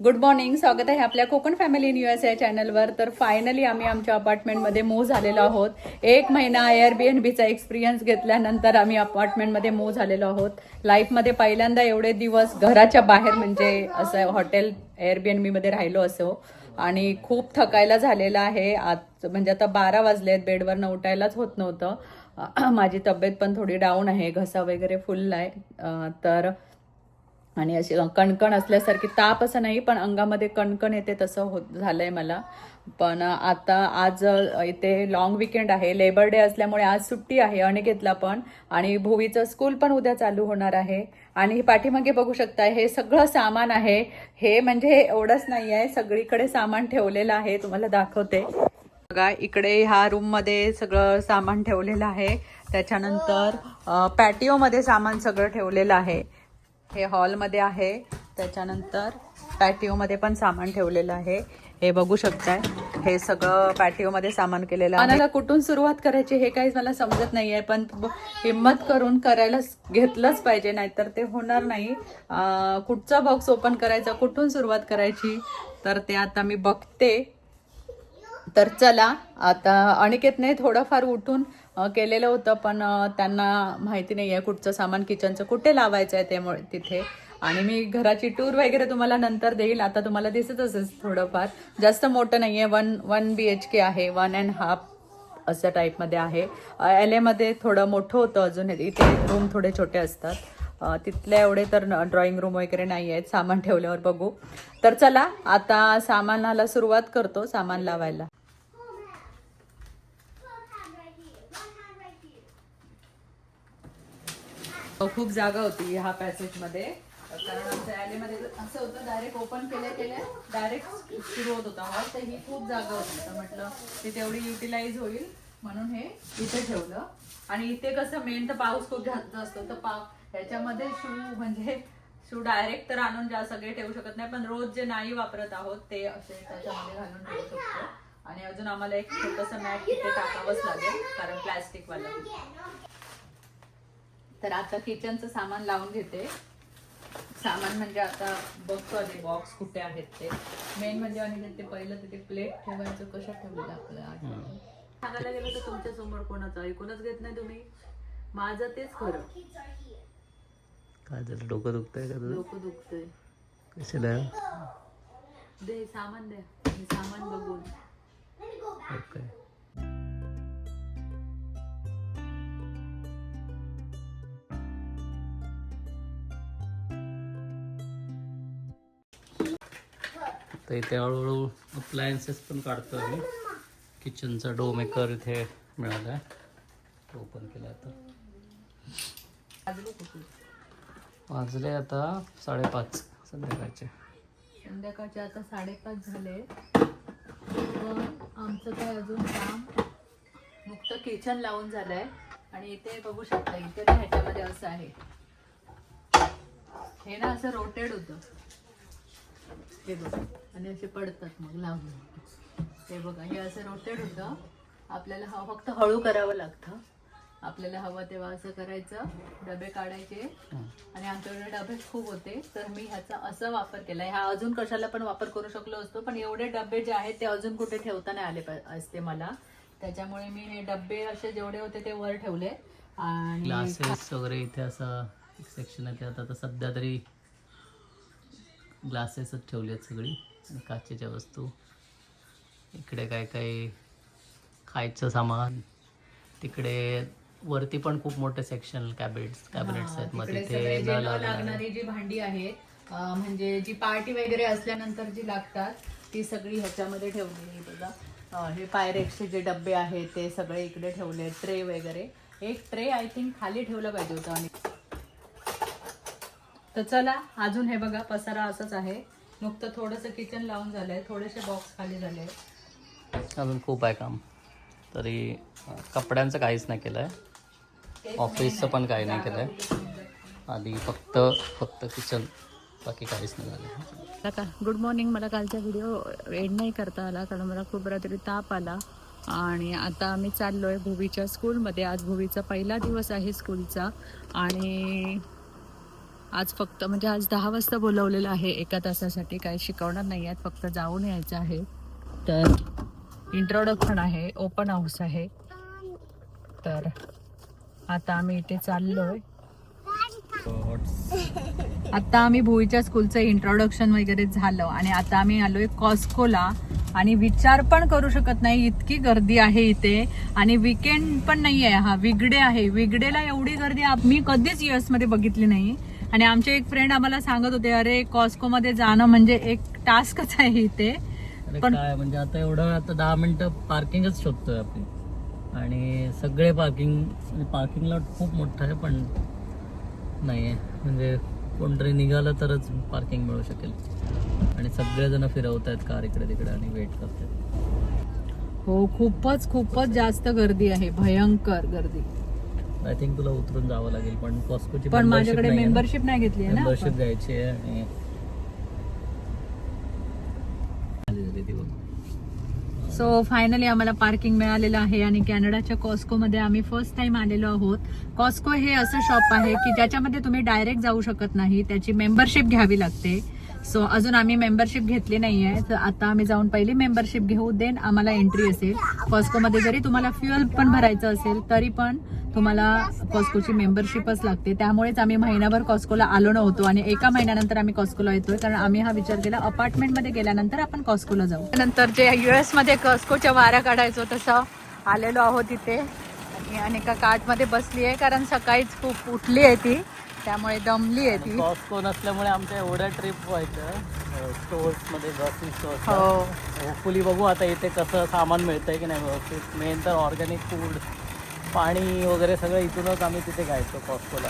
Good morning स्वागत आहे आपल्या कोकण फॅमिली इन एस या चॅनलवर. तर फायनली आम्ही आमच्या अपार्टमेंटमध्ये मूव झालेलो आहोत. एक महिना एअर बी एन बीचा एक्सपिरियन्स घेतल्यानंतर आम्ही अपार्टमेंटमध्ये मूव झालेलो आहोत. लाईफमध्ये पहिल्यांदा एवढे दिवस घराच्या बाहेर म्हणजे असं हॉटेल एअर बी एन बीमध्ये राहिलो असो. आणि खूप थकायला झालेलं आहे. आज म्हणजे आता बारा वाजले आहेत बेडवरनं उठायलाच होत नव्हतं. माझी तब्येत पण थोडी डाऊन आहे घसा वगैरे फुल आहे तर आणि अशी कणकण असल्यासारखी ताप असं नाही पण अंगामध्ये कणकण येते तसं होत झालं आहे मला. पण आता आज इथे लॉंग विकेंड आहे लेबर डे असल्यामुळे आज सुट्टी आहे अनेकेतला पण. आणि भुवीचं स्कूल पण उद्या चालू होणार आहे. आणि पाठीमागे बघू शकता हे सगळं सामान आहे. हे म्हणजे एवढंच नाही आहे सगळीकडे सामान ठेवलेलं आहे तुम्हाला दाखवते. बघा इकडे ह्या रूममध्ये सगळं सामान ठेवलेलं आहे. त्याच्यानंतर पॅटिओमध्ये सामान सगळं ठेवलेलं आहे. हे हॉलमध्ये आहे. त्याच्यानंतर पॅटिओमध्ये पण सामान ठेवलेलं आहे. हे बघू शकताय. हे सगळं पॅटिओमध्ये सामान केलेलं आहे. मला कुठून सुरुवात करायची हे काहीच मला समजत नाही आहे पण हिंमत हिम्मत करून करायलाच घेतलंच पाहिजे नाहीतर ते होणार नाही. कुठचा बॉक्स ओपन करायचा कुठून सुरुवात करायची तर ते आता मी बघते. तर चला आता अनिकेतने थोडंफार उठून केलेलं होतं पण त्यांना माहिती नाही आहे कुठचं सामान किचनचं कुठे लावायचं आहे त्यामुळे तिथे. आणि मी घराची टूर वगैरे तुम्हाला नंतर देईल. आता तुम्हाला दिसत असेल थोडंफार. जास्त मोठं नाही आहे one one B H K आहे. वन अँड हाफ असं टाईपमध्ये आहे. एल एमध्ये थोडं मोठं होतं अजून. इथे रूम थोडे छोटे असतात. तिथल्या एवढे तर ड्रॉइंग रूम वगैरे नाही आहेत सामान ठेवल्यावर बघू. तर चला आता सामानाला सुरुवात करतो सामान लावायला. खूप जागा होती ह्या पॅसेजमध्ये कारण आमच्या ॲलेमध्ये असं होतं डायरेक्ट ओपन केल्या केल्या डायरेक्ट सुरू होत होता हॉल तर ही खूप जागा होती. तर म्हटलं ती तेवढी युटिलाइज होईल. म्हणून हे इथे ठेवलं. आणि इथे कसं मेन तर पाऊस खूप जास्त असतो. तर पा ह्याच्यामध्ये शू म्हणजे शू डायरेक्ट तर आणून जा सगळे ठेवू शकत नाही. पण रोज जे नाही वापरत आहोत ते असे त्याच्यामध्ये घालून ठेवू शकतो. आणि अजून आम्हाला एक छोटंसं मॅट तिथे टाकावंच लागेल कारण प्लॅस्टिक तर आता किचनचं सामान लावून घेते. सामान म्हणजे आता बघतो आधी बॉक्स कुठे आहेत ते. मेन म्हणजे आणि ते पहिलं तिथे प्लेट ठेवायचं कशात ठेवलेलं आपल्याला आठवण. सांगायला गेलं तर तुमच्यासमोर कोणाचं ऐकूनच घेत नाही तुम्ही? माझं तेच खरं. काय झालं डोकं दुखतंय का तुझं? डोकं दुखतंय. कशाला? दे सामान द्या हे सामान बघून. ओके. तर इथे हळूहळू अप्लायन्सेस पण काढतो आम्ही किचनचा डो मेकर इथे मिळाला आहे तो ओपन केला आता. वाजले वाजले आता साडेपाच संध्याकाळचे. संध्याकाळचे आता साडेपाच झाले. पण आमचं काय अजून काम? मुक्त किचन लावून आहे आणि इथे बघू शकता इथे ह्याच्यामध्ये असं आहे. हे ना असं रोटेड होतं. हे बघा. आणि असे पडतात मग लावून. हे बघा हे असं रोटेड होतं. आपल्याला हा फक्त हळू करावं लागतं. आपल्याला हवं तेव्हा असं करायचं. डबे काढायचे. आणि आमच्याकडे डबे खूप होते. तर मी ह्याचा असा वापर केला. ह्या अजून कशाला पण वापर करू शकलो असतो पण एवढे डबे जे आहेत ते अजून कुठे ठेवता नाही आले असते मला. त्याच्यामुळे मी हे डबे असे जेवढे होते ते वर ठेवले. आणि ग्लासेस वगैरे इथे असं सेक्शन आहे ते आता सध्या तरी ग्लासेसच ठेवली आहेत सगळी. आणि काचेच्या वस्तू. इकडे काय काय खायचं सामान. तिकडे वरती पण खूप मोठे सेक्शन कॅबिनेट्स कॅबिनेट्स आहेत. मग तिथे न लागणारे जी भांडी आहेत म्हणजे जी पार्टी वगैरे असल्यानंतर जी लागतात ती सगळी ह्याच्यामध्ये ठेवलेली बघा. हे पायरेक्सचे जे डबे आहेत ते सगळे इकडे ठेवले ट्रे वगैरे. एक ट्रे आय थिंक खाली ठेवलं पाहिजे होतं आणि तर चला अजून हे बघा पसारा असंच आहे. नुकतं थोडंसं किचन लावून झालंय थोडेसे बॉक्स खाली झाले. अजून खूप आहे काम. तरी कपड्यांचं काहीच नाही केलं आहे ऑफिसचं पण काही नाही केलं आहे आधी फक्त फक्त किचन बाकी काहीच नाही झालं का गुड मॉर्निंग मला कालचा व्हिडिओ एड नाही करता आला कारण मला खूप रात्री ताप आला. आणि आता आम्ही चाललोय भुवीच्या स्कूलमध्ये आज भुवीचा पहिला दिवस आहे स्कूलचा आणि आज फक्त म्हणजे आज दहा वाजता बोलवलेलं आहे एका तासासाठी काही शिकवणार नाही आहेत फक्त जाऊन यायचं आहे. तर इंट्रोडक्शन आहे ओपन हाऊस आहे. तर आता आम्ही इथे चाललोय. आता आम्ही भुईच्या स्कूलचं इंट्रोडक्शन वगैरे झालं आणि आता आम्ही आलोय कॉस्कोला आणि विचार पण करू शकत नाही इतकी गर्दी आहे इथे. आणि विकेंड पण नाही आहे हा विगडे आहे. विगडेला एवढी गर्दी मी कधीच युएसमध्ये बघितली नाही. आणि आमचे एक फ्रेंड आम्हाला सांगत होते अरे कॉस्को मध्ये जाणं म्हणजे एक टास्कच आहे इथे. पण- काय म्हणजे आता एवढं आता दहा मिनिटं पार्किंगच शोधतोय आपण. आणि सगळे पार्किंग पार्किंग लॉट खूप मोठं आहे पण नाही आहे म्हणजे कोणतरी निघालं तरच पार्किंग मिळू शकेल. आणि सगळेजण फिरवत आहेत कार इकडे तिकडे आणि वेट करतात हो खूपच खूपच जास्त गर्दी आहे. भयंकर गर्दी. आय थिंक तुला उतरून जावं लागेल पण कॉस्कोची पण माझ्याकडे मेंबरशिप नाही घेतली आहे ना मेंबरशिप. घ्यायची आहे. सो फायनली आम्हाला पार्किंग मिळालेलं आहे आणि कॅनडाच्या कॉस्को मध्ये आम्ही फर्स्ट टाइम आलेलो आहोत. कॉस्को हे असं शॉप आहे की ज्याच्यामध्ये तुम्ही डायरेक्ट जाऊ शकत नाही त्याची मेंबरशिप घ्यावी लागते. सो अजून आम्ही मेंबरशिप घेतली नाहीये. तर आता आम्ही जाऊन पहिली मेंबरशिप घेऊ देन आम्हाला एंट्री असेल. कॉस्को मध्ये जरी तुम्हाला फ्युअल पण भरायचं असेल तरी पण तुम्हाला कॉस्कोची मेंबरशिपच लागते. त्यामुळेच आम्ही महिनाभर कॉस्कोला आलो नव्हतो आणि एका महिन्यानंतर आम्ही कॉस्कोला येतोय. कारण आम्ही हा विचार केला अपार्टमेंटमध्ये गेल्यानंतर आपण कॉस्कोला जाऊ. नंतर जे युएसमध्ये कॉस्कोच्या वाऱ्या काढायचो तसं आलेलो आहोत इथे. आणि अनेका कार्टमध्ये बसली आहे कारण सकाळीच खूप उठली आहे ती. त्यामुळे दमली आहे ती. कॉस्को नसल्यामुळे आमच्या एवढ्या ट्रिप व्हायचं ग्रॉसरी हो. होपफुली बघू आता इथे कसं सामान मिळतंय की नाही व्यवस्थित. मेन तर ऑर्गॅनिक फूड पाणी वगैरे सगळं इथूनच आम्ही तिथे घ्यायचो कॉस्कोला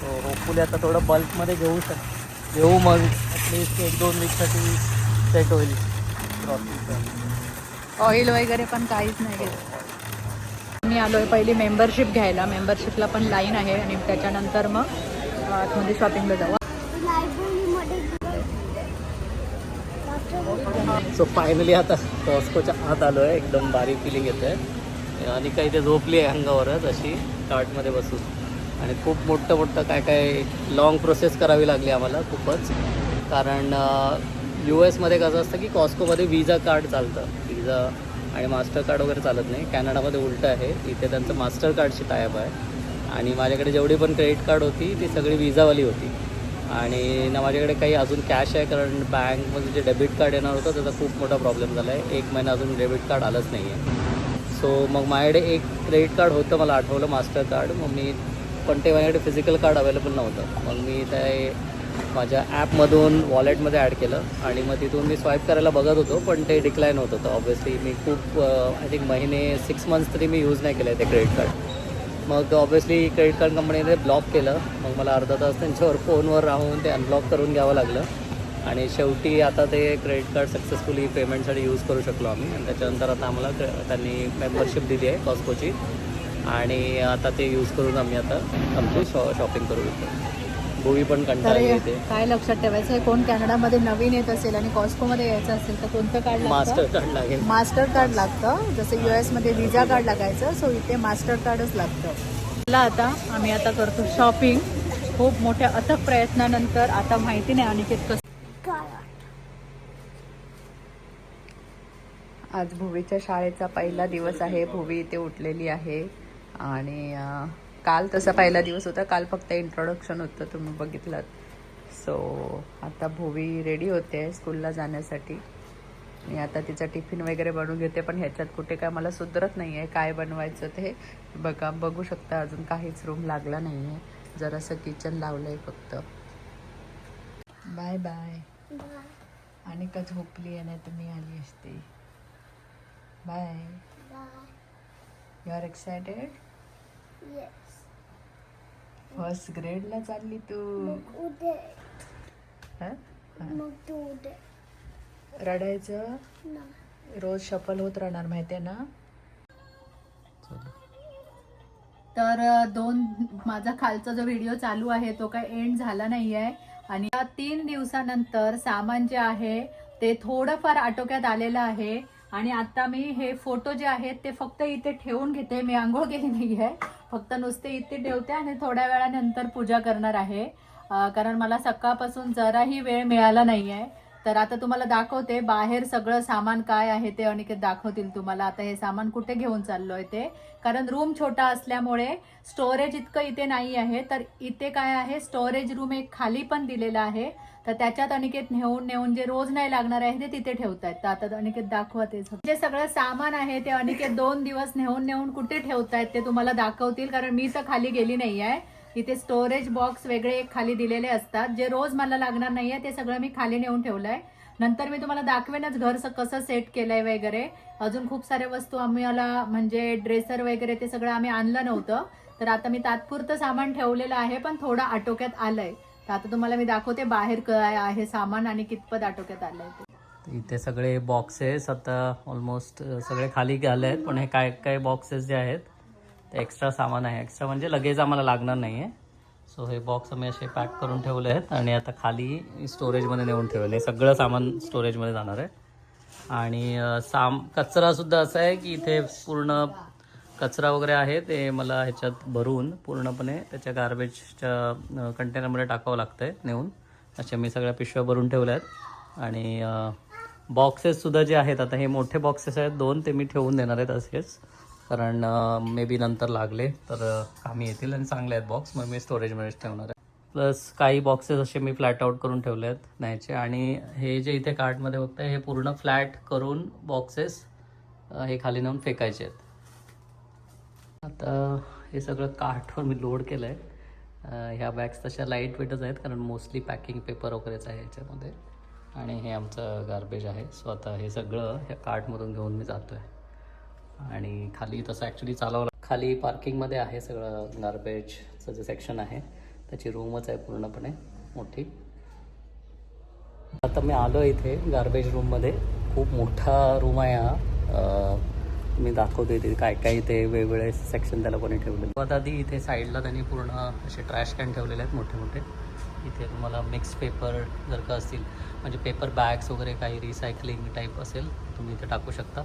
सो होपफुली आता थोडं बल्कमध्ये घेऊ शक घेऊ मग ॲटलिस्ट एक दोन वीकसाठी सेट होईल. ग्रॉसरीचं ऑइल वगैरे पण काहीच नाही घेत मी आलोय पहिली मेंबरशिप घ्यायला. मेंबरशिपला पण लाईन आहे आणि त्याच्यानंतर मग आतमध्ये शॉपिंगला जाऊ. सो फायनली आता कॉस्कोच्या आत आलो आहे एकदम बारीक फिलिंग येतं आहे आणि काही ते झोपली आहे अंगावरच अशी कार्टमध्ये बसून. आणि खूप मोठं मोठं काय काय लॉंग प्रोसेस करावी लागली आम्हाला खूपच. कारण यू एसमध्ये कसं असतं की कॉस्कोमध्ये विजा कार्ड चालतं. विजा आणि मास्टर कार्ड वगैरे चालत नाही. कॅनडामध्ये उलटं आहे. इथे त्यांचं मास्टर कार्डची टायप आहे. आणि माझ्याकडे जेवढी पण क्रेडिट कार्ड होती ती सगळी विजावाली होती. आणि ना माझ्याकडे काही अजून कॅश आहे कारण बँकमध्ये जे डेबिट कार्ड येणार होतं त्याचा खूप मोठा प्रॉब्लेम झाला आहे एक महिना अजून डेबिट कार्ड आलंच नाही आहे सो मग माझ्याकडे एक क्रेडिट कार्ड होतं मला आठवलं मास्टर कार्ड मग मी पण ते माझ्याकडे फिजिकल कार्ड अवेलेबल नव्हतं. मग मी ते माझ्या ॲपमधून वॉलेटमध्ये ॲड केलं आणि मग तिथून मी स्वाईप करायला बघत होतो पण ते डिक्लाईन होत होतं. ऑब्व्हियसली मी खूप uh, आय थिंक महिने सिक्स मंथ्स तरी मी यूज नाही केलं आहे ते क्रेडिट कार्ड मग ऑब्व्हियसली क्रेडिट कार्ड कंपनीने ब्लॉक केलं. मग मला अर्धा तास त्यांच्यावर फोनवर राहून ते अनब्लॉक करून घ्यावं लागलं. आणि शेवटी आता ते क्रेडिट कार्ड सक्सेसफुली पेमेंटसाठी यूज करू शकलो आम्ही. आणि त्याच्यानंतर आता आम्हाला त्यांनी मेंबरशिप दिली आहे कॉस्कोची आणि आता ते यूज करून आम्ही आता आमची शॉ शॉपिंग करू शकतो. भुवी पण कंटाळली येते. काय लक्षात ठेवायचं आहे? कोण कॅनडामध्ये नवीन येत असेल आणि कॉस्कोमध्ये यायचं असेल तर कोणतं कार्ड मास्टर कार्ड लागेल. मास्टर कार्ड लागतं. जसं यू मध्ये विजा कार्ड लागायचं सो इथे मास्टर कार्डच लागतं. चला आता आम्ही आता करतो शॉपिंग खूप मोठ्या अथक प्रयत्नानंतर आता माहिती नाही अनिकेत कसं आज भुवीच्या शाळेचा पहिला दिवस आहे. भुवी इथे उठलेली आहे. आणि काल तसा पहिला दिवस होता. काल फक्त इंट्रोडक्शन होतं तुम्ही बघितलं सो आता भुवी रेडी होते स्कूलला जाण्यासाठी. मी आता तिचा टिफिन वगैरे बनवून घेते पण ह्याच्यात कुठे काय मला सुधरत नाही आहे काय बनवायचं ते बघा बघू शकता. अजून काहीच रूम लागला नाही आहे जरासं किचन लावलं आहे फक्त. बाय बाय आणि का झोपली आहे नाही तर मी आली असते. Bye you are excited first ग्रेडला चालली तू. हं? रडायचं? रोज शफल होत राहणार माहितीये ना? तर दोन माझा खालचा जो व्हिडिओ चालू आहे तो काय एंड झाला नाही आहे आणि या तीन दिवसानंतर सामान जे आहे ते थोडंफार आटोक्यात आलेलं आहे. आणि आता मी हे फोटो जे आहेत ते फक्त इथे ठेवून घेते. मी आंघोळ केली नाही आहे फक्त नुसते इथे ठेवते आणि थोड्या वेळानंतर पूजा करणार आहे. कारण मला सकाळपासून जराही वेळ मिळाला नाहीये. तर आता तुम्हाला दाखवते बाहेर सगळं सामान काय आहे ते अनिकेत दाखवतील तुम्हाला. आता हे सामान कुठे घेऊन चाललोय ते? कारण रूम छोटा असल्यामुळे स्टोरेज इतकं इथे नाही आहे. तर इथे काय आहे? स्टोरेज रूम एक खाली पण दिलेला आहे. तर त्याच्यात अनिकेत नेऊन नेऊन जे रोज नाही लागणार आहे ते तिथे ठेवतायत. तर आता अनिकेत दाखवते जे सगळं सामान आहे ते अनिकेत दोन दिवस नेऊन नेऊन कुठे ठेवतायत ते तुम्हाला दाखवतील. कारण मी तर खाली गेली नाही आहे इथे स्टोरेज बॉक्स वेगळे एक खाली दिलेले असतात. जे रोज मला लागणार नाहीये ते सगळं मी खाली नेऊन ठेवलंय. नंतर मी तुम्हाला दाखवेनच घर कसं सेट केलंय वगैरे. अजून खूप साऱ्या वस्तू आम्हाला म्हणजे ड्रेसर वगैरे ते सगळं आम्ही आणलं नव्हतं. तर आता मी तात्पुरतं सामान ठेवलेलं आहे पण थोडं आटोक्यात आलंय. तर आता तुम्हाला मी दाखवते बाहेर काय आहे सामान आणि कितपत आटोक्यात आलंय इथे सगळे बॉक्सेस आता ऑलमोस्ट सगळे खाली आले आहेत पण हे काय काय बॉक्सेस जे आहेत ते एक्स्ट्रा सामान आहे. एक्स्ट्रा म्हणजे लगेच आम्हाला लागणार नाही आहे सो हे बॉक्स आम्ही असे पॅक करून ठेवले आहेत आणि आता खाली स्टोरेजमध्ये नेऊन ठेवले. आहे सगळं सामान स्टोरेजमध्ये जाणार आहे. आणि साम कचरासुद्धा असा आहे की इथे पूर्ण कचरा वगैरे आहे. ते मला ह्याच्यात भरून पूर्णपणे त्याच्या गार्बेजच्या कंटेनरमध्ये टाकावं लागतं आहे नेऊन. अशा मी सगळ्या पिशव्या भरून ठेवल्या आहेत. आणि बॉक्सेससुद्धा जे आहेत आता हे मोठे बॉक्सेस आहेत. दोन ते मी ठेवून देणार आहेत असेच. कारण मे बी नंतर लागले तर कामी येतील आणि चांगले आहेत बॉक्स मग मी स्टोरेजमध्येच ठेवणार आहे. प्लस काही बॉक्सेस असे मी फ्लॅट आउट करून ठेवले आहेत न्यायचे. आणि हे जे इथे कार्टमध्ये बघताय हे पूर्ण फ्लॅट करून बॉक्सेस हे खाली नेऊन फेकायचे आहेत. आता हे सगळं कार्टवर मी लोड केलं आहे ह्या बॅग्स तशा लाइट वेटच आहेत कारण मोस्टली पॅकिंग पेपर वगैरेच आहे ह्याच्यामध्ये आणि हे आमचं गार्बेज आहे. सो आता हे सगळं ह्या कार्टमधून घेऊन मी जातो आहे आणि खाली तसं ॲक्च्युली चालवलं खाली पार्किंगमध्ये आहे सगळं गार्बेजचं जे सेक्शन आहे त्याची रूमच आहे पूर्णपणे मोठी. आता मी आलो इथे गार्बेज रूममध्ये खूप मोठा रूम आहे हा. मी दाखवतो इथे काय काय इथे वेगवेगळे सेक्शन त्याला कोणी ठेवले आधी इथे साईडला त्यांनी पूर्ण असे ट्रॅश कॅन ठेवलेले आहेत मोठे मोठे. इथे तुम्हाला मिक्स पेपर जर का असतील म्हणजे पेपर बॅग्स वगैरे काही रिसायकलिंग टाईप असेल तुम्ही इथे टाकू शकता.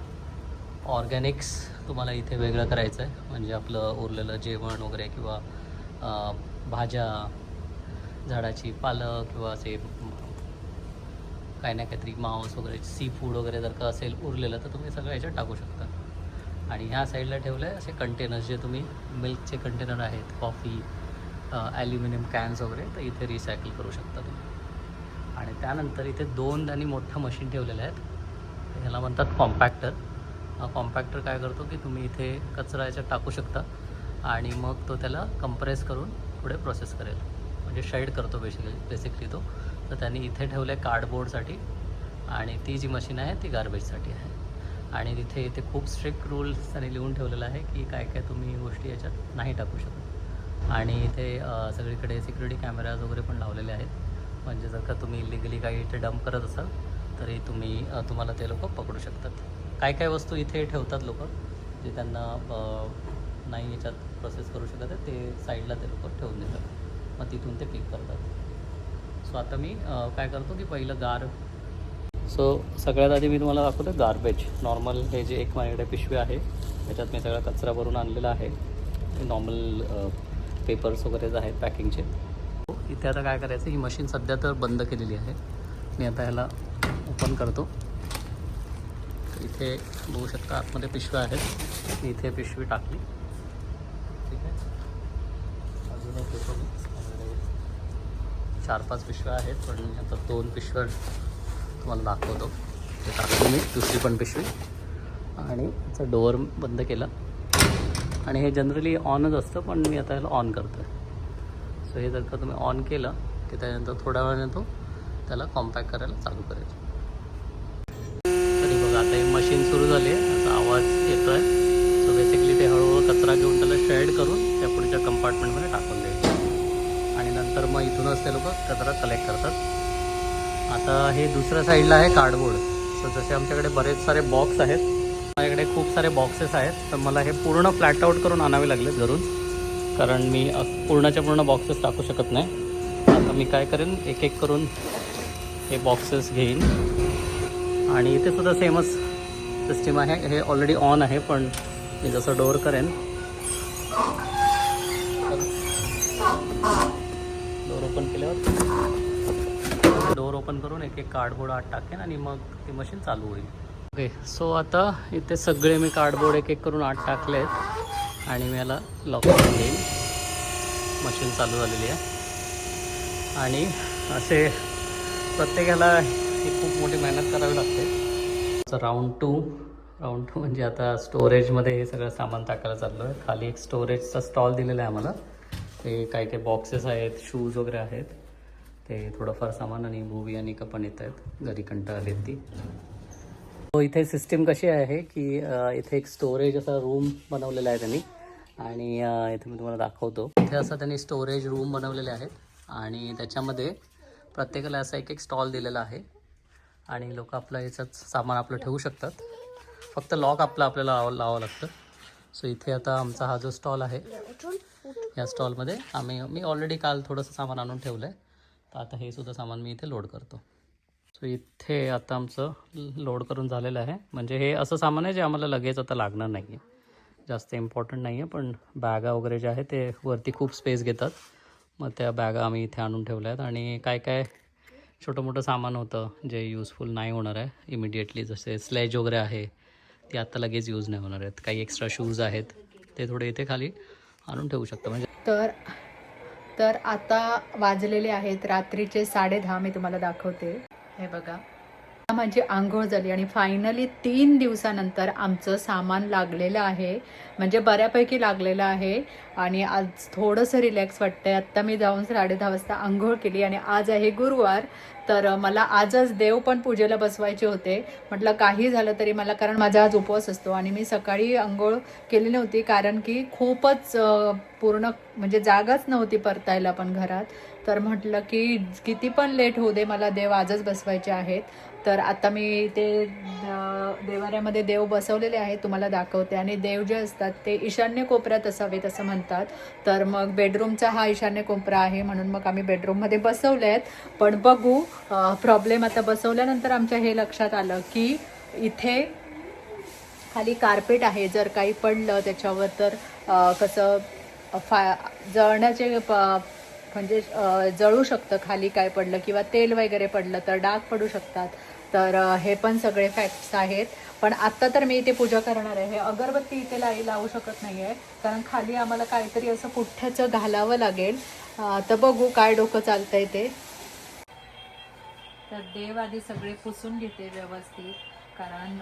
ऑर्गॅनिक्स तुम्हाला इथे वेगळं करायचं आहे म्हणजे आपलं उरलेलं जेवण वगैरे किंवा भाज्या झाडाची पालं किंवा असे काही ना काहीतरी मांस वगैरे सी फूड वगैरे जर का असेल उरलेलं तर तुम्ही सगळं याच्यात टाकू शकता. आणि ह्या साईडला ठेवलं आहे असे कंटेनर्स जे तुम्ही मिल्कचे कंटेनर आहेत कॉफी ॲल्युमिनियम कॅन्स वगैरे तर इथे रिसायकल करू शकता तुम्ही. आणि त्यानंतर इथे दोन त्यांनी मोठं मशीन ठेवलेलं आहेत. ह्याला म्हणतात कॉम्पॅक्टर कॉम्पॅक्टर काय करतो की तुम्ही इथे कचरा याच्यात टाकू शकता आणि मग तो त्याला कंप्रेस करून पुढे प्रोसेस करेल. म्हणजे शेड करतो बेसिकली बेसिकली तो. तर त्यांनी इथे ठेवलं आहे कार्डबोर्डसाठी आणि ती जी मशीन आहे ती गार्बेजसाठी आहे. आणि तिथे इथे खूप स्ट्रिक्ट रूल्स त्यांनी लिहून ठेवलेलं आहे की काय काय तुम्ही गोष्टी याच्यात नाही टाकू शकत. आणि इथे सगळीकडे सिक्युरिटी कॅमेराज वगैरे पण लावलेले आहेत. म्हणजे जर का तुम्ही इलिगली काही इथे डंप करत असाल तरी तुम्ही तुम्हाला ते लोक पकडू शकतात. काय काय वस्तू इथे ठेवतात लोक जे त्यांना नाही याच्यात प्रोसेस करू शकत आहे ते साईडला ते लोक ठेवून देतात. मग तिथून ते पिक करतात. सो आता मी काय करतो की पहिलं गार. सो सगळ्यात आधी मी तुम्हाला दाखवतो गार्बेज नॉर्मल हे जे एक माझ्याकडे पिशवी आहे त्याच्यात मी सगळा कचरा भरून आणलेला आहे. नॉर्मल पेपर्स वगैरे जे आहेत पॅकिंगचे इथे आता काय करायचं ही मशीन सध्या तर बंद केलेली आहे. मी आता ह्याला ओपन करतो. तर इथे बघू शकता आतमध्ये पिशव्या आहेत. मी इथे पिशवी टाकली. ठीक आहे. अजून एक मी. चार पाच पिशव्या आहेत पण मी आता दोन पिशव्या तुम्हाला दाखवतो. ते टाकतो मी. दुसरी पण पिशवी. आणि त्याचा डोअर बंद केला. आणि हे जनरली ऑनच असतं पण मी आता याला ऑन करतो आहे सो हे जर का तुम्ही ऑन केलं की त्यानंतर थोड्या वेळाने तो त्याला कॉम्पॅक्ट करायला चालू करेल. मशीन सुरू झाली आहे. आता आवाज येतो आहे सो बेसिकली ते हळूहळू कचरा घेऊन त्याला शेड करून त्या पुढच्या कंपार्टमेंटमध्ये टाकून द्यायचं आणि नंतर मग इथूनच ते लोक कचरा कलेक्ट करतात. आता हे दुसऱ्या साईडला आहे कार्डबोर्ड सो जसे आमच्याकडे बरेच सारे बॉक्स आहेत माझ्याकडे खूप सारे बॉक्सेस आहेत. तर मला हे पूर्ण फ्लॅट आऊट करून आणावे लागले घरून. कारण मी पूर्णाच्या पूर्णच्या पूर्ण बॉक्सेस टाकू शकत नाही. आता मी काय करेन एक एक करून हे बॉक्सेस घेईन. आणि इथे सुद्धा सेमच सिस्टीम आहे हे ऑलरेडी ऑन आहे पण मी जसं डोअर करेन. डोअर ओपन केल्यावर. डोअर ओपन करून एक एक कार्डबोर्ड आत टाकेन आणि मग ती मशीन चालू होईल. ओके सो आता इथे सगळे मी कार्डबोर्ड एक एक करून आत टाकले आहेत. आणि मी याला लॉक करून देईन मशीन चालू झालेली आहे. आणि असे प्रत्येकाला ही खूप मोठी मेहनत करावी लागते. राऊंड टू राऊंड टू म्हणजे आता स्टोरेजमध्ये हे सगळं सामान टाकायला चाललो आहे खाली एक स्टोरेजचा स्टॉल दिलेला आहे आम्हाला. ते काही काही बॉक्सेस आहेत शूज वगैरे आहेत. ते थोडंफार सामान आणि मूवी आणि पण येत आहेत घरी कंटाळ आलेत ती. तो इथे सिस्टीम कशी आहे की इथे एक स्टोरेज असा रूम बनवलेला आहे त्यांनी. आणि इथे मी तुम्हाला दाखवतो. इथे असं त्यांनी स्टोरेज रूम बनवलेले आहेत. आणि त्याच्यामध्ये प्रत्येकाला असा एक एक स्टॉल दिलेला आहे. आणि लोक आपलं याच्यात सामान आपलं ठेवू शकतात. फक्त लॉक आपलं आपल्याला लाव लावावं लागतं. सो इथे आता आमचा हा जो स्टॉल आहे या स्टॉलमध्ये आम्ही मी ऑलरेडी काल थोडंसं सामान आणून ठेवलं आहे तर आता हे सुद्धा सामान मी इथे लोड करतो. सो इथे आता आमचं लोड करून झालेलं आहे. म्हणजे हे असं सामान आहे जे आम्हाला लगेच आता लागणार नाही आहे जास्त इम्पॉर्टंट नाही आहे पण बॅगा वगैरे जे आहे ते वरती खूप स्पेस घेतात. मग त्या बॅगा आम्ही इथे आणून ठेवल्या आहेत आणि काय काय छोटं मोठं सामान होतं जे यूजफुल नाही होणार आहे. इमिडिएटली जसे स्लेज वगैरे आहे ते आत्ता लगेच यूज नाही होणार आहेत. काही एक्स्ट्रा शूज आहेत ते थोडे इथे खाली आणून ठेवू शकतो. म्हणजे तर तर आता वाजलेले आहेत रात्रीचे साडे दहा मी तुम्हाला दाखवते. हे बघा. माझी आंघोळ झाली आणि फायनली तीन दिवसानंतर आमचं सामान लागलेलं आहे. म्हणजे बऱ्यापैकी लागलेलं आहे. आणि आज थोडंसं रिलॅक्स वाटतंय. आत्ता मी जाऊन साडे दहा वाजता आंघोळ केली आणि आज आहे गुरुवार. तर मला आजच देव पण पूजेला बसवायचे होते. म्हटलं काही झालं तरी मला कारण माझा आज उपवास असतो आणि मी सकाळी आंघोळ केली नव्हती कारण की खूपच पूर्ण म्हणजे जागाच नव्हती परतायला पण घरात. तर म्हटलं की किती पण लेट होऊ दे मला देव आजच बसवायचे आहेत. तर आता मी ते देवाऱ्यामध्ये देव बसवलेले आहेत तुम्हाला दाखवते. आणि देव जे असतात ते ईशान्य कोपऱ्यात असावेत असं म्हणतात. तर मग बेडरूमचा हा ईशान्य कोपरा आहे म्हणून मग आम्ही बेडरूममध्ये बसवले आहेत. पण बघू प्रॉब्लेम आता बसवल्यानंतर आमच्या हे लक्षात आलं की इथे खाली कार्पेट आहे. जर काही पडलं त्याच्यावर तर कसं फा जळण्याचे प- म्हणजे जळू शकतं. खाली काय पडलं किंवा तेल वगैरे पडलं तर डाग पडू शकतात. तर हे पण सगळे फॅक्ट्स आहेत. पण आत्ता तर मी इथे पूजा करणार आहे. अगरबत्ती इथे लाई लावू शकत नाही आहे कारण खाली आम्हाला काहीतरी असं पुठ्ठ्याचं घालावं लागेल. तर बघू काय डोकं चालतंय ते. तर देव आधी सगळे पुसून घेते व्यवस्थित. कारण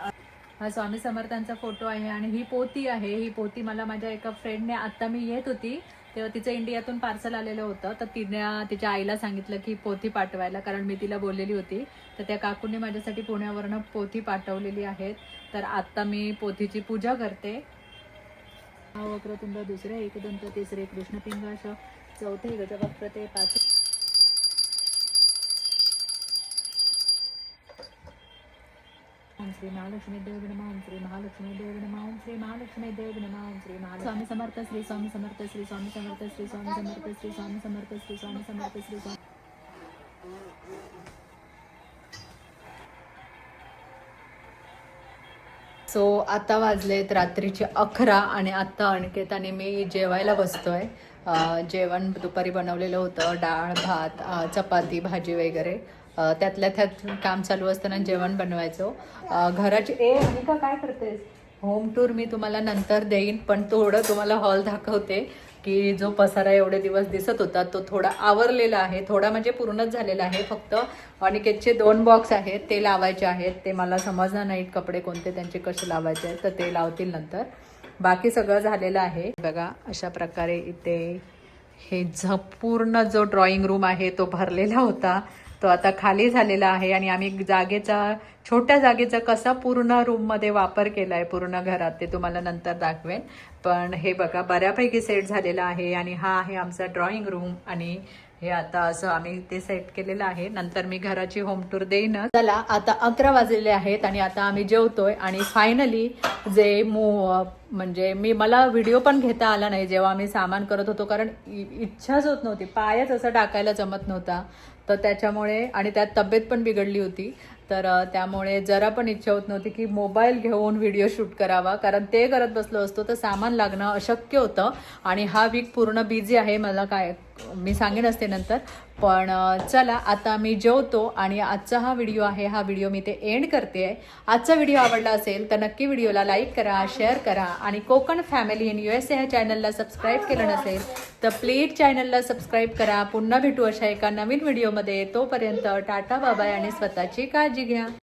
हा स्वामी समर्थांचा फोटो आहे आणि ही पोती आहे. ही पोती मला माझ्या एका फ्रेंडने आता मी येत होती. तेव्हा तिचं इंडियातून पार्सल आलेलं होतं. तर तिनं तिच्या आईला सांगितलं की पोथी पाठवायला कारण मी तिला बोललेली होती. तर त्या काकूने माझ्यासाठी पुण्यावरनं पोथी पाठवलेली आहेत. तर आत्ता मी पोथीची पूजा करते. वक्रतुंड दुसरे एकदंत तिसरे कृष्ण पिंगाश चौथे गजवक्र पाच श्री महालक्ष्मी देव नमः श्री महालक्ष्मी देव नमः श्री महालक्ष्मी देव नमः श्री महालक्ष्मी स्वामी समर्थ श्री स्वामी समर्थ श्री स्वामी समर्थ श्री स्वामी समर्थ श्री स्वामी समर्थ श्री स्वामी समर्थ श्री स्वामी सो आता वाजलेत रात्रीचे अकरा आणि आत्ता अणकेत आणि मी जेवायला बसतोय. जेवण दुपारी बनवलेलं होतं डाळ भात चपाती भाजी वगैरे. त्यातल्या त्यात काम चालू असताना जेवण बनवायचो. घराची ए अनिका काय करतेस? होम टूर मी तुम्हाला नंतर देईन पण थोडं तुम्हाला हॉल दाखवते की जो पसारा एवढे दिवस दिसत होता तो थोडा आवरलेला आहे. थोडा म्हणजे पूर्णच झालेला आहे. फक्त अनिकेतचे दोन बॉक्स आहेत ते लावायचे आहेत. ते मला समजणार नाहीत कपडे कोणते त्यांचे कसे लावायचे आहेत तर ते लावतील नंतर. बाकी सगळं झालेलं आहे. बघा अशा प्रकारे इथे हे झपूर्ण जो ड्रॉइंग रूम आहे तो भरलेला होता. तो आता खाली झालेला आहे आणि आम्ही जागेचा छोट्या जागेचा कसा पूर्ण रूममध्ये वापर केला आहे पूर्ण घरात ते तुम्हाला नंतर दाखवेन. पण हे बघा बऱ्यापैकी सेट झालेला आहे आणि हा आहे आमचा ड्रॉइंग रूम आणि हे आता असं आम्ही ते सेट केलेलं आहे. नंतर मी घराची होम टूर देईन चला आता अकरा वाजलेले आहेत आणि आता आम्ही जेवतोय आणि फायनली जे मो म्हणजे मी मला व्हिडिओ पण घेता आला नाही जेव्हा मी सामान करत होतो कारण इ- इच्छाच होत नव्हती. पायच असं टाकायला जमत नव्हता. तर त्याच्यामुळे आणि त्यात तब्येत पण बिघडली होती. तर त्यामुळे जरा पण इच्छा होत नव्हती की मोबाईल घेऊन व्हिडिओ शूट करावा. कारण ते करत बसलो असतो तर सामान लागणं अशक्य होतं. आणि हा वीक पूर्ण बिझी आहे मला काय मी सांगेन असते नंतर. पण चला आता मी जेवतो आणि आजचा हा व्हिडिओ आहे हा व्हिडिओ मी ते एंड करते. आहे आजचा व्हिडिओ आवडला असेल तर नक्की व्हिडिओला लाईक करा शेअर करा आणि Konkan family in U S A ह्या चॅनलला सबस्क्राईब केलं नसेल तर प्लीज चॅनलला सबस्क्राईब करा. पुन्हा भेटू अशा एका नवीन व्हिडिओमध्ये. तोपर्यंत टाटा बाबाय आणि स्वतःची काळजी घ्या.